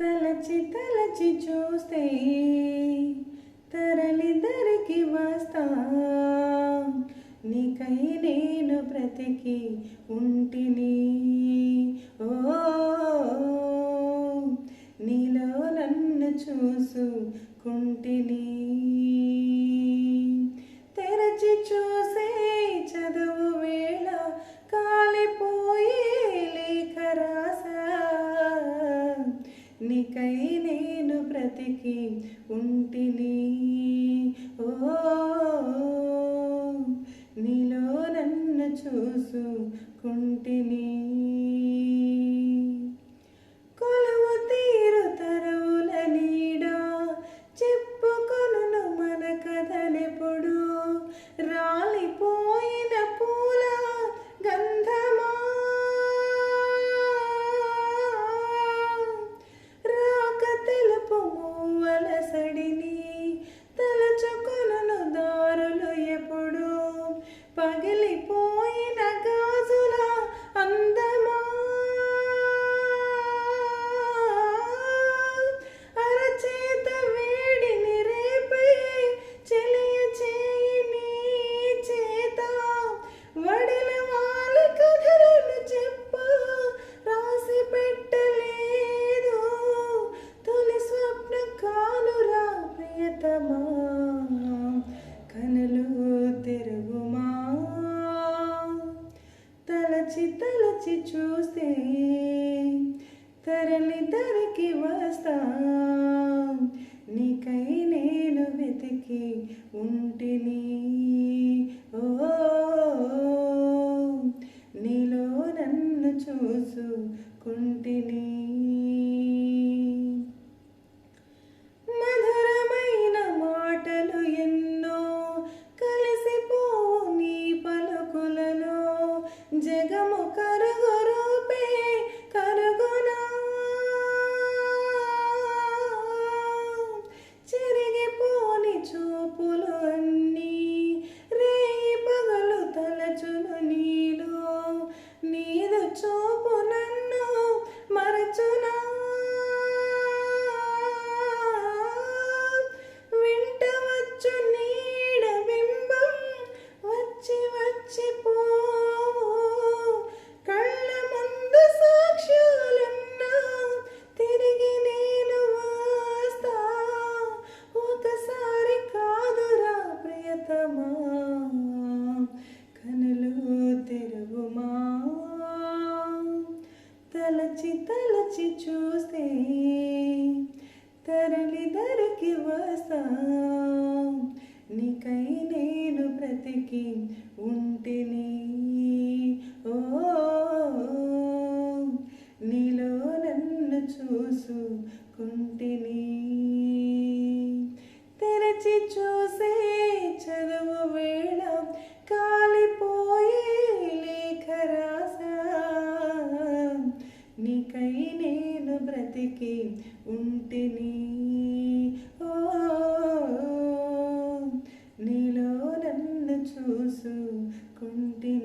తలచి తలచి చూస్తే తరలి దరికి వస్తా. నీకై నేను బ్రతికి ఉంటిని. నీకై నేను బ్రతికి ఉంటిని తలచి తలచి చూస్తే తరలి తరకి వస్తా. నీకై నేను వెతికి ఉంటిని. తలచి తలచి చూస్తే తరలి ధరకి వస్తా. నీకై నేను బ్రతికి ఉంటిని. ఓ నీలో నన్ను చూసుకుంటిని. తెరచి చూసే ఇంటిని నీలో నన్ను చూసుకుంటే